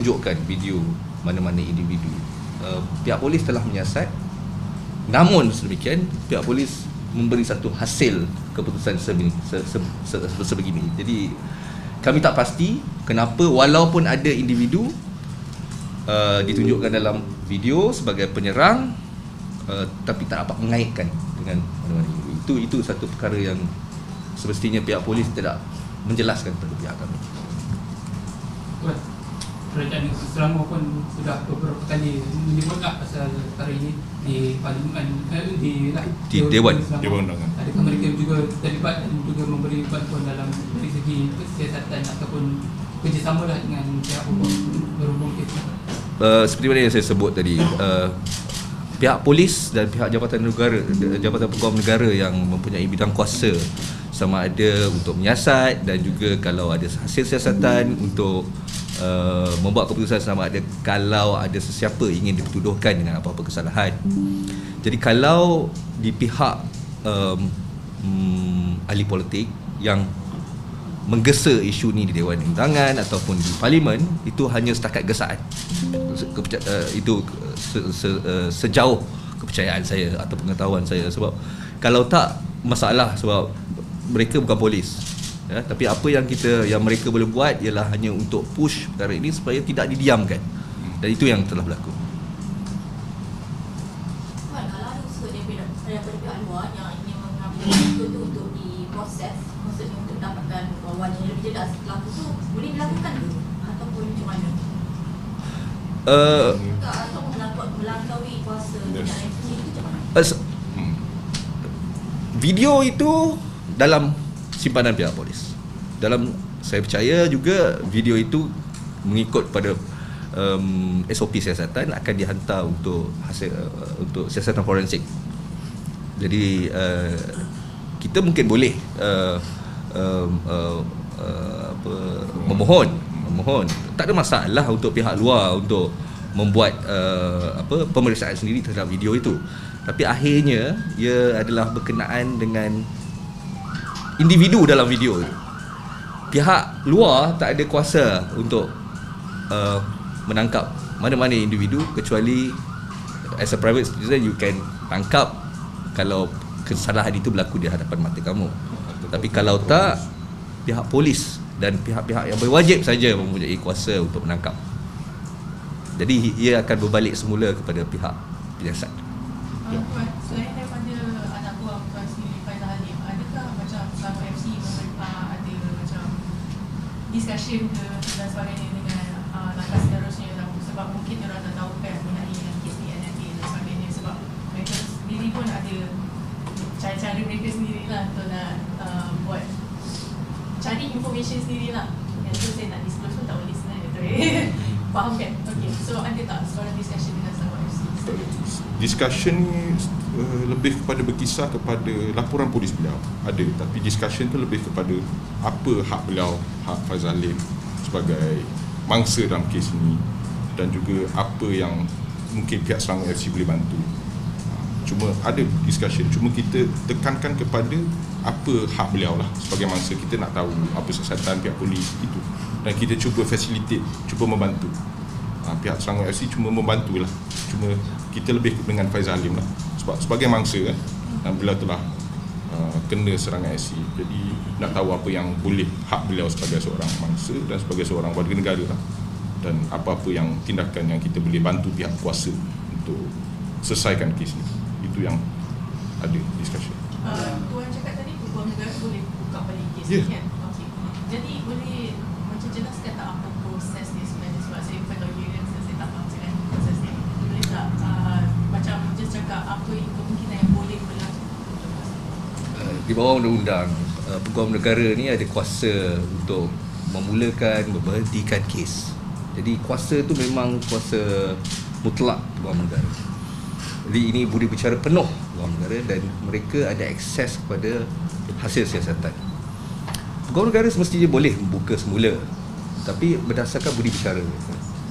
tunjukkan video mana-mana individu. Uh, pihak polis telah menyiasat. Namun sedemikian, pihak polis memberi satu hasil keputusan sebegini, se, se, se, se, sebegini. Jadi kami tak pasti kenapa walaupun ada individu uh, ditunjukkan dalam video sebagai penyerang uh, tapi tak dapat mengaitkan dengan mana-mana individu. Itu itu satu perkara yang semestinya pihak polis tidak menjelaskan kepada pihak kami. Tuan, kerajaan Selangor pun sudah beberapa kali menyebut lah pasal perkara ini di parlimen eh, di, lah, Di Dewan. Selangor. Dewan Undangan. Adakah mereka juga terlibat dan juga memberi bantuan dalam dari segi kesiasatan ataupun kerjasama lah dengan pihak hukum berhubung kes uh, seperti mana yang saya sebut tadi uh, pihak polis dan pihak jabatan negara jabatan pegawai negara yang mempunyai bidang kuasa sama ada untuk menyiasat dan juga kalau ada hasil siasatan untuk uh, membuat keputusan sama ada kalau ada sesiapa ingin dituduhkan dengan apa-apa kesalahan. Jadi kalau di pihak um, um, ahli politik yang menggesa isu ni di Dewan Undangan ataupun di Parlimen itu hanya setakat gesaan. Keperca- uh, itu se, se, uh, sejauh kepercayaan saya atau pengetahuan saya. Sebab kalau tak masalah sebab mereka bukan polis ya tapi apa yang kita yang mereka boleh buat ialah hanya untuk push perkara ini supaya tidak didiamkan dan itu yang telah berlaku kalau ada usaha daripada daripada pihak luar yang ingin mengambil itu tu untuk diproses, maksudnya untuk dapatkan wawasan yang lebih jelas pelaku tu boleh dilakukan ke? Ataupun macam mana? uh, video itu dalam simpanan pihak polis. Dalam saya percaya juga video itu mengikut pada um, SOP siasatan akan dihantar untuk hasil uh, untuk siasatan forensik. Jadi uh, kita mungkin boleh uh, um, uh, uh, apa memohon memohon tak ada masalah untuk pihak luar untuk membuat uh, apa pemeriksaan sendiri terhadap video itu tapi akhirnya ia adalah berkenaan dengan individu dalam video. Itu pihak luar tak ada kuasa untuk uh, menangkap mana-mana individu kecuali as a private citizen you can tangkap kalau kesalahan itu berlaku di hadapan mata kamu. Tapi kalau tak pihak polis dan pihak-pihak yang berwajib saja mempunyai kuasa untuk menangkap. Jadi ia akan berbalik semula kepada pihak penyiasat Ya. Uh, Tuan, selain daripada anak buah Tuan sendiri Faizal Halim, adakah macam Selangor FC memerintah ada macam discussion ke dan sebagainya dengan uh, langkah seterusnya tau? sebab mungkin orang tak tahu kan mengenai ni NFA dan sebagainya sebab mereka sendiri pun ada cara-cara mereka sendirilah untuk nak uh, buat cari information sendirilah yang tu saya nak disclose pun tak boleh sebenarnya tu faham kan? Okay, so ada tak seorang discussion dengan? Discussion ni uh, lebih kepada berkisar kepada laporan polis beliau. Ada tapi discussion tu lebih kepada apa hak beliau hak Faizal Lim sebagai mangsa dalam kes ini dan juga apa yang mungkin pihak Selangor FC boleh bantu. Ha, cuma ada discussion cuma kita tekankan kepada apa hak beliau lah sebagai mangsa. Kita nak tahu apa siasatan pihak polis itu. Dan kita cuba facilitate cuba membantu ha, pihak Selangor FC cuma membantu lah cuma kita lebih dengan Faizal Halim lah. Sebab sebagai mangsa kan dan beliau telah uh, kena serangan SC jadi nak tahu apa yang boleh hak beliau sebagai seorang mangsa dan sebagai seorang warga negara lah. Dan apa-apa yang tindakan yang kita boleh bantu pihak kuasa untuk selesaikan kes ni itu yang ada discussion. Uh, Tuan cakap tadi Tuan negara boleh buka balik kes ni kan? Okey. Jadi boleh macam jelaskan tak apa proses dia sebenarnya sebab saya bukan tahu dia saya, saya tak faham sangat proses dia. Boleh tak uh, macam just cakap apa yang kemungkinan yang boleh berlaku? Uh, di bawah undang-undang uh, pegawai negara ni ada kuasa untuk memulakan memberhentikan kes. Jadi kuasa tu memang kuasa mutlak pegawai negara. Jadi ini budi bicara penuh pegawai negara dan mereka ada akses kepada hasil siasatan. Pegawai negara semestinya boleh membuka semula tapi berdasarkan budi bicara.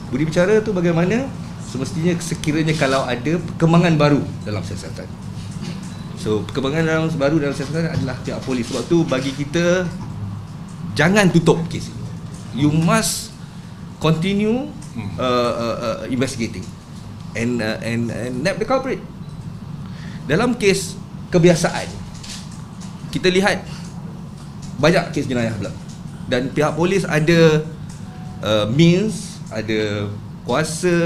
Budi bicara tu bagaimana? Semestinya sekiranya kalau ada perkembangan baru dalam siasatan So perkembangan dalam baru dalam siasatan adalah pihak polis Sebab tu bagi kita Jangan tutup kes ini You must continue Hmm. uh, uh, uh, investigating and uh, and and nab the culprit. Dalam kes kebiasaan kita lihat banyak kes jenayah pula dan pihak polis ada uh, means, ada kuasa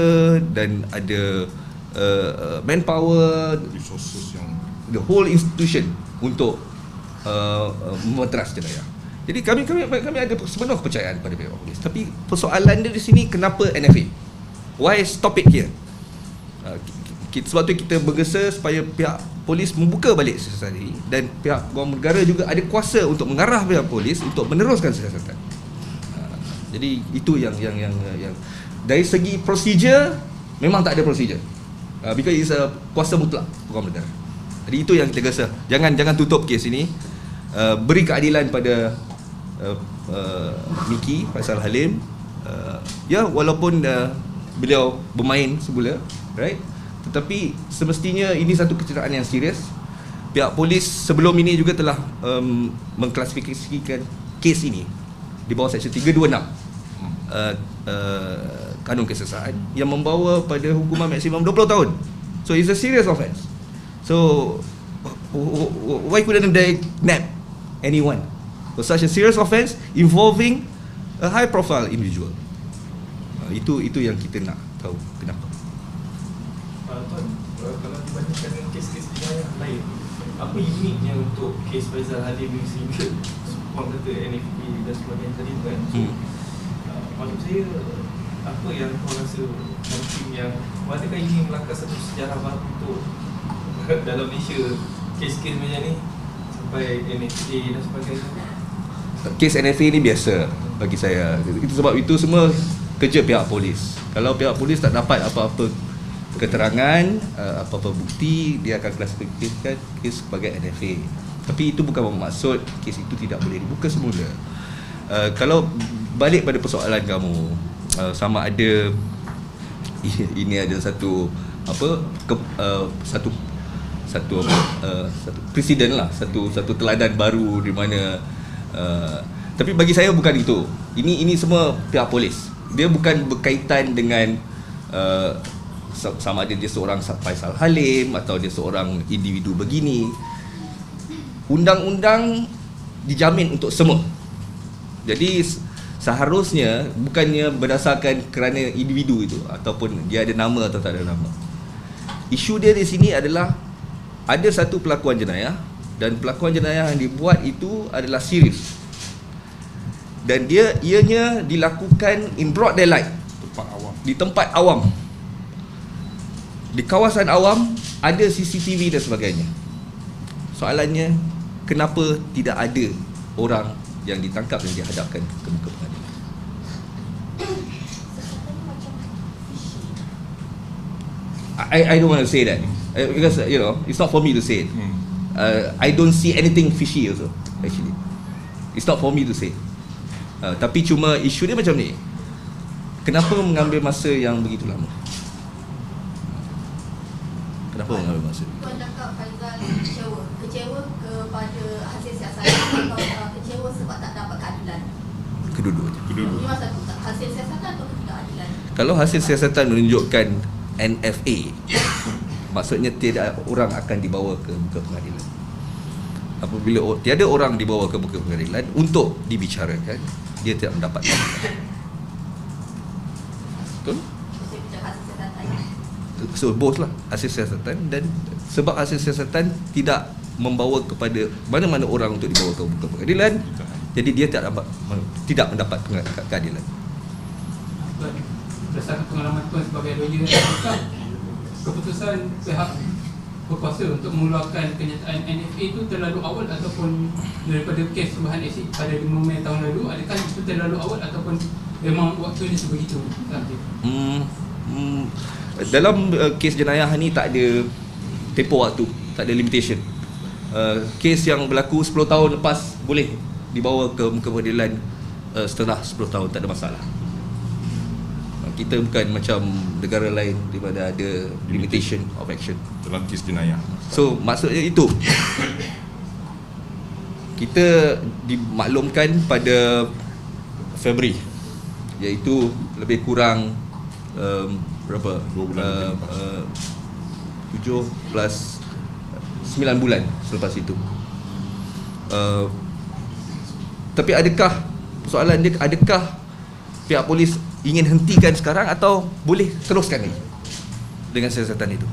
dan ada uh, uh, manpower resources yang the whole institution untuk uh, uh, memeteras jenayah. Jadi kami kami kami ada sepenuh kepercayaan pada pihak polis. Tapi persoalan dia di sini kenapa NFA? Why stop it here? Uh, ki- ki- sebab tu kita bergesa supaya pihak polis membuka balik siasatan ini dan pihak wang negara juga ada kuasa untuk mengarah pihak polis untuk meneruskan siasatan. Uh, jadi itu yang yang yang yang dari segi prosedur memang tak ada prosedur. Uh, because it's a kuasa mutlak wang negara. Jadi itu yang kita gesa. Jangan jangan tutup kes ini. Uh, beri keadilan pada uh, uh, Miki Faisal Halim. Uh, ya walaupun uh, beliau bermain semula, right? Tetapi semestinya ini satu kecederaan yang serius. Pihak polis sebelum ini juga telah um, mengklasifikasikan kes ini di bawah Seksyen 326 uh, uh, Kanun Kesesahan yang membawa pada hukuman maksimum 20 tahun. So it's a serious offence. So why couldn't they nab anyone for such a serious offence involving a high profile individual? Uh, itu itu yang kita nak tahu kenapa. Uh, Tuan, uh, kalau dibandingkan dengan kes-kes jenayah lain, apa uniknya untuk kes Faizal Halim ni sehingga orang kata NFP dan sebagainya tadi kan? So, Hmm. uh, maksud saya, apa yang kau rasa mungkin yang adakah ini melangkah satu sejarah baru untuk dalam Malaysia kes-kes macam ni sampai NFA dan sebagainya? Kes NFA ni biasa bagi saya. Itu sebab itu semua kerja pihak polis. Kalau pihak polis tak dapat apa-apa keterangan, uh, apa-apa bukti, dia akan klasifikasikan kes sebagai NFA. Tapi itu bukan bermaksud kes itu tidak boleh dibuka semula. Uh, kalau balik pada persoalan kamu, uh, sama ada ini ada satu apa ke, uh, satu satu uh, satu presiden lah satu satu teladan baru di mana uh, tapi bagi saya bukan itu. Ini ini semua pihak polis. Dia bukan berkaitan dengan uh, sa- sama ada dia seorang Faisal Halim atau dia seorang individu begini. Undang-undang dijamin untuk semua. Jadi seharusnya bukannya berdasarkan kerana individu itu ataupun dia ada nama atau tak ada nama. Isu dia di sini adalah ada satu pelakuan jenayah dan pelakuan jenayah yang dibuat itu adalah serius. Dan dia ianya dilakukan in broad daylight tempat awam di tempat awam. Di kawasan awam ada CCTV dan sebagainya. Soalannya kenapa tidak ada orang yang ditangkap dan dihadapkan ke muka pengadilan? Sesuatu macam fishy. I I don't want to say that uh, because uh, you know it's not for me to say it. hmm. Uh, I don't see anything fishy also actually. It's not for me to say. Uh, tapi cuma isu dia macam ni. Kenapa mengambil masa yang begitu lama? Kenapa mengambil masa? Tuan cakap Faizal kecewa. Kecewa kepada hasil siasatan atau uh, kecewa sebab tak dapat keadilan. Kedua-duanya. kedua-dua Ini masa tu tak hasil siasatan atau ketidakadilan. Kalau hasil siasatan menunjukkan NFA Maksudnya tiada orang akan dibawa ke muka pengadilan. Apabila tiada orang dibawa ke muka pengadilan Untuk dibicarakan Dia tidak mendapat Betul? So both lah. Hasil siasatan dan Sebab hasil siasatan tidak membawa kepada mana-mana orang untuk dibawa ke muka pengadilan jadi dia tidak dapat tidak mendapat keadilan berdasarkan pengalaman tuan sebagai lawyer cakap keputusan pihak berkuasa untuk mengeluarkan kenyataan NFA itu terlalu awal ataupun daripada kes perubahan asid pada 5 Mei tahun lalu adakah itu terlalu awal ataupun memang waktunya sebegitu Hmm, hmm, dalam uh, kes jenayah ni tak ada tempoh waktu, tak ada limitation. Uh, kes yang berlaku 10 tahun lepas boleh dibawa ke muka pengadilan uh, setelah 10 tahun tak ada masalah. Kita bukan macam negara lain di mana ada limitation of action. dalam kes jenayah So maksudnya itu Kita dimaklumkan pada Februari Iaitu lebih kurang um, berapa? Dua bulan Uh, uh, 7 plus 9 bulan selepas itu. Uh, tapi adakah soalan dia adakah pihak polis ingin hentikan sekarang atau boleh teruskan lagi dengan siasatan itu?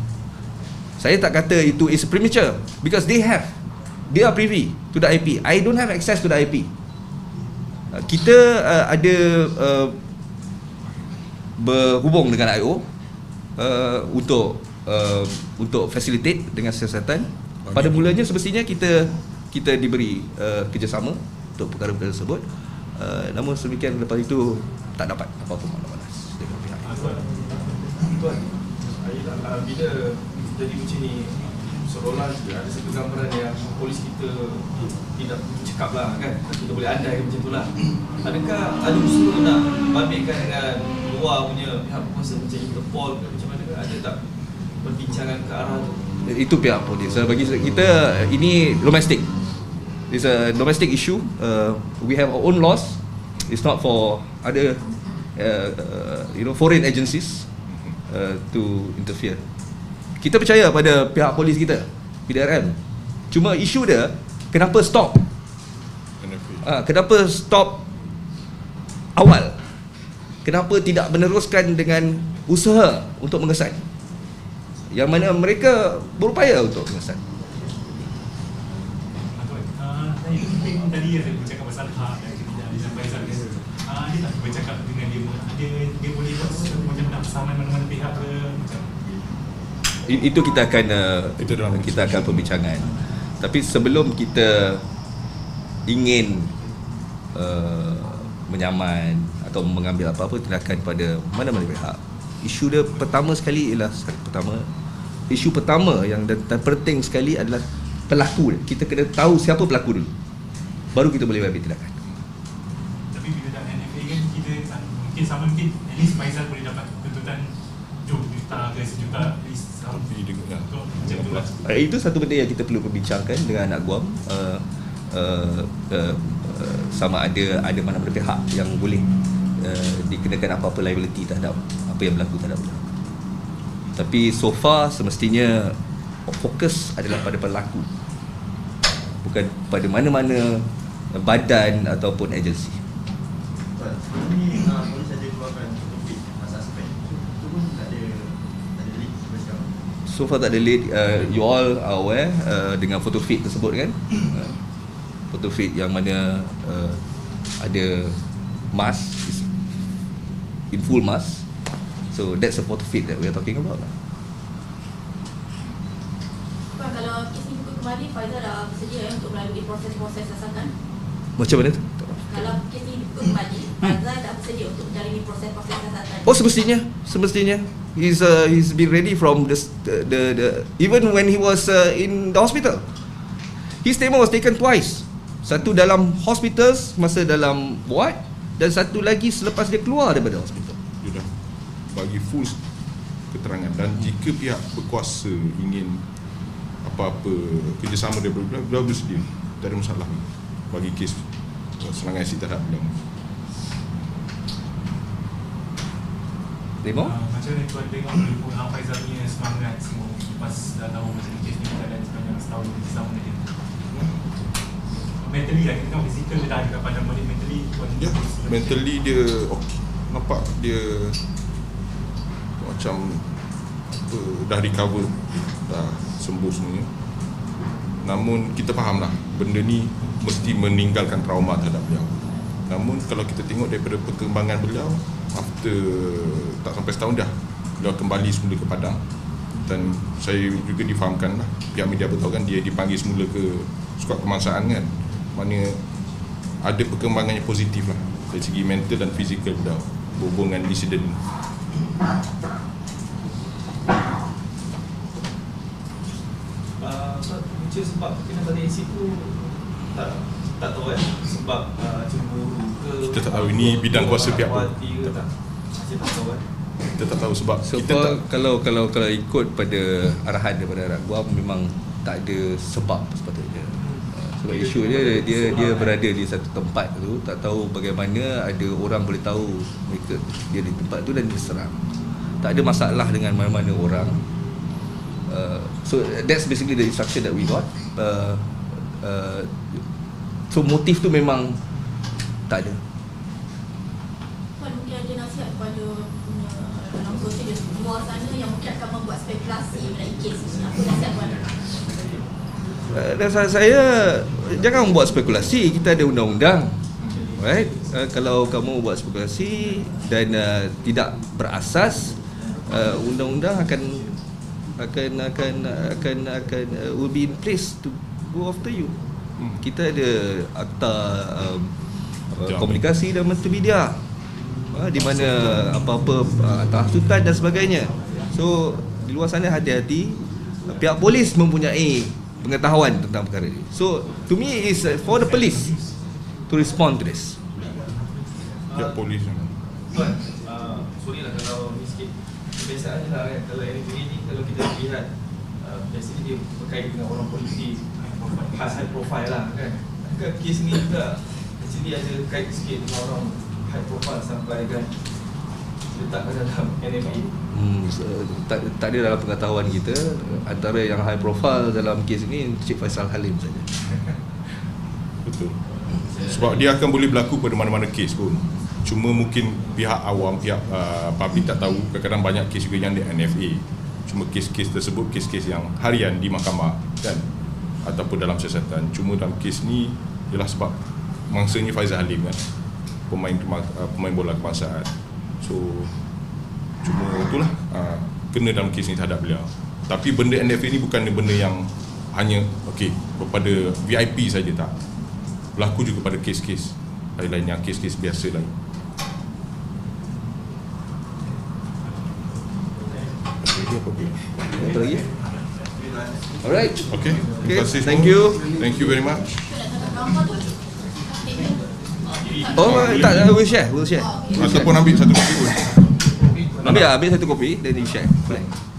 Saya tak kata itu is premature because they have they are privy to the IP. I don't have access to the IP. Uh, kita uh, ada uh, berhubung dengan IO uh, untuk uh, untuk facilitate dengan siasatan. Pada mulanya semestinya kita kita diberi uh, kerjasama untuk perkara-perkara tersebut. Uh, namun sedemikian lepas itu tak dapat apa-apa maklumat dengan pihak. Tuan, tak uh, bila jadi macam ni seolah ada satu gambaran yang polis kita tidak cakap lah kan kita boleh andai macam tu lah adakah ada usaha nak bandingkan dengan luar punya pihak berkuasa macam Interpol ke macam mana ke ada tak perbincangan ke arah tu itu pihak polis. Uh, bagi kita ini domestic. It's a domestic issue. Uh, we have our own laws. It's not for other uh, uh, you know foreign agencies uh, to interfere. Kita percaya pada pihak polis kita, PDRM. Cuma isu dia kenapa stop? Uh, kenapa stop awal? Kenapa tidak meneruskan dengan usaha untuk mengesan? Yang mana mereka berupaya untuk mengesan. Ah, saya mungkin tadi saya bercakap pasal hak dan ketidak dan Faizal kan. Ah, dia tak bercakap dengan dia dia dia boleh buat sesuatu macam nak saman mana-mana pihak ke macam Itu kita akan uh, Itu dalam kita akan perbincangan. Tapi sebelum kita ingin uh, menyaman atau mengambil apa-apa tindakan pada mana-mana pihak. Isu dia pertama sekali ialah pertama isu pertama yang dan, dan penting sekali adalah pelaku dia. Kita kena tahu siapa pelaku dulu. Baru kita boleh ambil tindakan. Mungkin sama mungkin at least Faizal boleh dapat tuntutan juta ke sejuta at least something Dia dengar. untuk macam tu lah Uh, itu satu benda yang kita perlu perbincangkan dengan anak guam uh, uh, uh, uh, sama ada ada mana-mana pihak yang boleh uh, dikenakan apa-apa liability terhadap apa yang berlaku terhadap dia. Tapi so far semestinya fokus adalah pada pelaku. Bukan pada mana-mana badan ataupun agensi. Tuan, sebelum ni uh, polis ada keluarkan topik masa suspend. Itu pun tak ada tak ada leak sampai sekarang. So far tak ada lead uh, You all are aware uh, Dengan photo feed tersebut kan uh, Photo feed yang mana uh, Ada Mask In full mask So that's a photo feed that we are talking about lah. Kalau kes ni buka kembali, Faizal dah bersedia eh, untuk melalui proses-proses siasatan. Macam mana tu? Kalau kes ni buka kembali, Faizal dah bersedia untuk menjalani proses-proses siasatan. Oh semestinya Semestinya He's uh, he's been ready from the, the, the, the Even when he was uh, in the hospital. His statement was taken twice. Satu dalam hospitals Masa dalam ward Dan satu lagi selepas dia keluar daripada hospital. Dia dah bagi full keterangan. Dan jika pihak berkuasa ingin apa-apa kerjasama dia beliau, beliau bersedia tak ada masalah. Bagi kes uh, serangan asid terhadap beliau Ah, macam mana tuan tengok dulu uh, Faizal punya semangat semua lepas dah tahu macam ni kes ni berjalan sepanjang setahun bersama dengan dia. Mentally lah kita tengok physical dia dah ada padang balik mentally tuan dia terus- mentally dia okay. nampak dia macam apa, dah recover dah sembuh semuanya. Namun kita faham lah benda ni mesti meninggalkan trauma terhadap beliau namun kalau kita tengok daripada perkembangan beliau after tak sampai setahun dah beliau kembali semula ke Padang. Dan saya juga difahamkan lah pihak media beritahu kan dia dipanggil semula ke skuad kemansaan kan. Mana ada perkembangan yang positif lah dari segi mental dan fizikal beliau berhubung dengan insiden ni uh, sebab kena pada isi tu tak tak tahu kan sebab uh, cemburu ke Kita tak tahu, ini bidang kuasa pihak hati ke tak tahu kan kita tak tahu sebab So kita far, tak kalau kalau kalau ikut pada arahan daripada Arak Guam memang tak ada sebab sepatutnya. Uh, Sebab isu dia dia dia berada di satu tempat tu tak tahu bagaimana ada orang boleh tahu mereka dia di tempat tu dan diserang. tak ada masalah dengan mana-mana orang. Uh, so that's basically the instruction that we got. Uh, uh, so motif tu memang tak ada. Puan mungkin ada nasihat kepada punya dalam sosial di luar sana yang mungkin akan membuat spekulasi mengenai kes ini. Apa nasihat Puan? Dan saya, saya jangan buat spekulasi kita ada undang-undang right uh, kalau kamu buat spekulasi dan uh, tidak berasas uh, undang-undang akan akan akan akan akan uh, will be in place to go after you Hmm. kita ada akta um, uh, komunikasi dan multimedia uh, di mana apa-apa uh, tahsutan dan sebagainya. So di luar sana hati-hati uh, pihak polis mempunyai pengetahuan tentang perkara ini. So to me is uh, for the police to respond to this. Pihak polis Tuan, uh, sorry lah kalau ni sikit. Kebiasaan je lah kan? Kalau NFA ni Kalau kita lihat uh, Biasanya dia berkait dengan orang politik High, high profile lah kan? Kan kes ni juga Actually ada kait sikit dengan orang High profile sampai kan? Letakkan dalam NFA Hmm, tak, tak ada dalam pengetahuan kita antara yang high profile dalam kes ini Cik Faisal Halim saja. Betul. Sebab dia akan boleh berlaku pada mana-mana kes pun. Cuma mungkin pihak awam, pihak uh, public tak tahu. Kadang-kadang banyak kes juga yang di NFA Cuma kes-kes tersebut, kes-kes yang harian di mahkamah kan Ataupun dalam siasatan Cuma dalam kes ni ialah sebab Mangsanya Faizal Halim kan Pemain, uh, pemain bola kebangsaan So Cuma itulah uh, Kena dalam kes ni terhadap beliau Tapi benda NFA ni bukan benda yang Hanya okay, kepada VIP saja tak berlaku juga pada kes-kes lain-lain yang kes-kes biasa lain. Apa pun. Apa lagi? Okay, terima Okay, kasih thank you. Thank you very much. Oh, tak, we'll share, we'll share. Ataupun ambil satu kopi pun. Ambil, ambil satu kopi, then you share. Boleh.